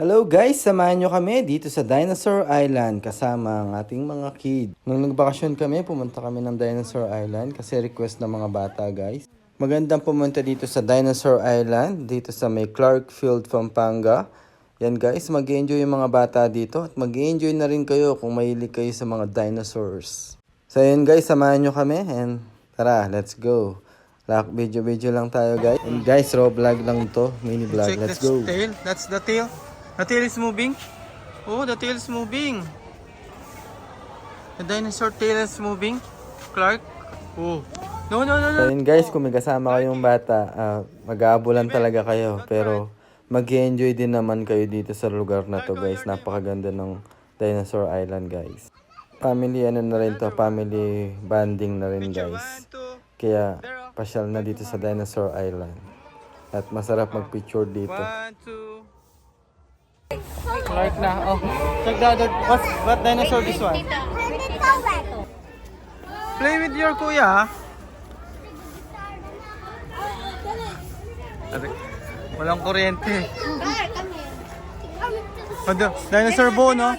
Hello guys, samahan nyo kami dito sa Dinosaur Island kasama ang ating mga kid. Nung nagbakasyon kami, pumunta kami ng Dinosaur Island kasi request ng mga bata guys. Magandang pumunta dito sa Dinosaur Island, dito sa may Clarkfield, Pampanga. Yan guys, mag enjoy yung mga bata dito at mag enjoy na rin kayo kung mahilig kayo sa mga dinosaurs. So yun guys, samahan nyo kami and tara, let's go. Lock video-video lang tayo guys. And guys, raw vlog lang to, mini vlog. Let's the go. tail. That's the tail. The tail is moving. Oh, the tail is moving. The dinosaur tail is moving. Clark. Oh. No, no, no, no. So yun guys, kung may kasama kayong bata, ah, mag-aabulan talaga kayo. Pero mag enjoy din naman kayo dito sa lugar na to guys. Napakaganda ng Dinosaur Island guys. Family ano na rin to, family bonding na rin guys. Kaya pasyal na dito sa Dinosaur Island. At masarap mag-picture dito. Clark na. Oh, check the other. What's, what dinosaur this one? Play with your kuya. Walang kuryente. Oh, dinosaur bone, no?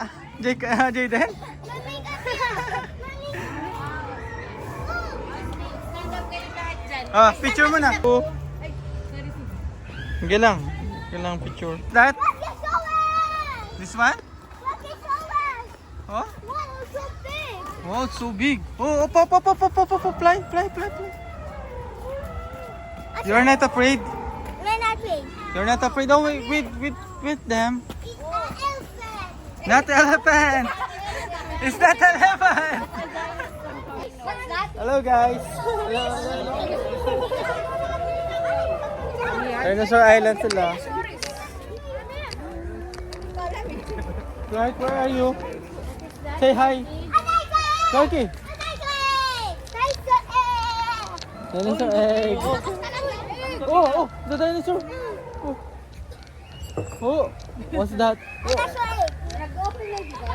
Ah, Jake, ah, Jayden? Ah, picture mo na. Oh. Sige lang. Lang picture. That? This one? Oh? Wow, it's so big. Oh, up, up, up, up, up, up, up, up, fly, fly, fly, fly. You're not afraid. You're not afraid. Oh, wait, wait, wait, with them. Not elephant. It's not elephant. Hello, guys. Hello, hello, hello. Dinosaur Island sila. Clark, where are you? Say hi. Clarky. Dinosaur egg. Oh, oh, the dinosaur. Oh. Oh, what's that?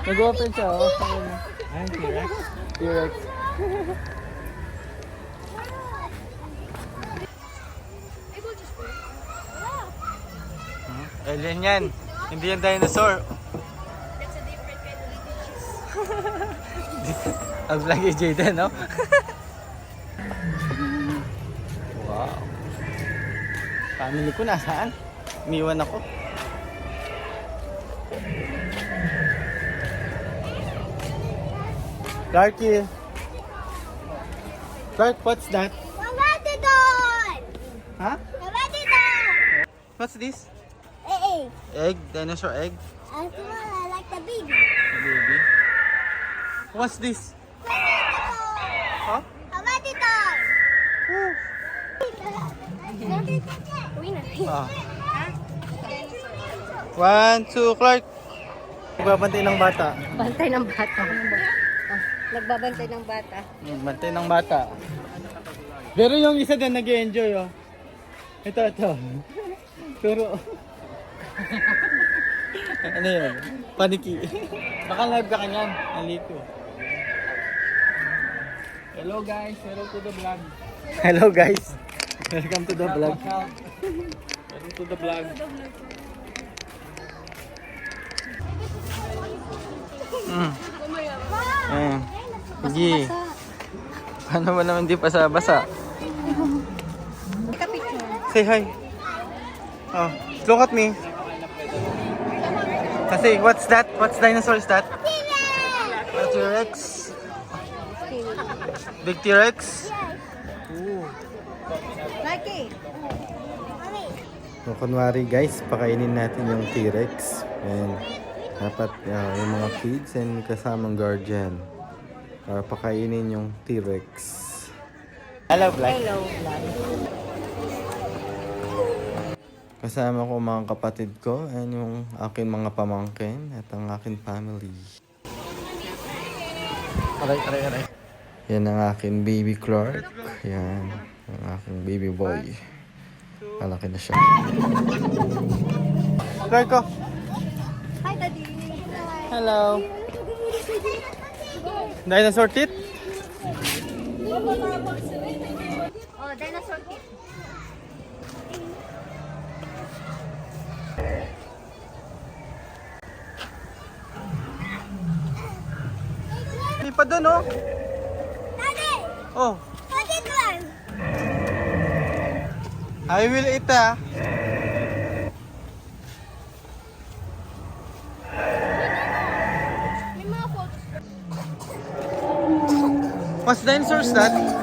Nag-open siya. Oh, Ay, T-Rex. T-Rex. Alien yan. Hindi yan dinosaur. Ang vlog ni Jayden, no? wow. Family ko nasaan? Iniwan ako. Clarky. Clark, what's that? Huh? What's this? Egg? Dinosaur egg? Baby. What's this? Huh? Ah. One, two, Clark. Nagbabantay ng bata. Bantay ng bata. Oh, nagbabantay ng bata. Hmm, Bantay ng bata. Pero yung isa din nag enjoy oh. Ito, ito. Pero... ano yun? Paniki. Baka live ka kanyan. Naliko. Hello guys, welcome to the vlog. Hello guys. Welcome to the vlog. Welcome to the vlog. Mm. Ayan. Sige. Paano ba naman di basa-basa? Say hi. Oh, look at me. Kasi, what's that? What's dinosaur is that? T-Rex. Big T-Rex? Ooh. Lucky. So, kunwari guys, pakainin natin yung T-Rex. And dapat ah, yung mga kids and kasamang guardian para pakainin yung T-Rex. Hello, Black. Hello, vlog. Kasama ko mga kapatid ko and yung aking mga pamangkin at ang aking family. Aray, aray, aray. Yan ang aking baby Clark. Yan. Ang aking baby boy. Malaki na siya. Try ko. Hi, Daddy. Hello. Dinosaur teeth? Oh, dinosaur teeth. Hindi pa doon, oh. Oh? I will eat, ah. What's dinosaurs that?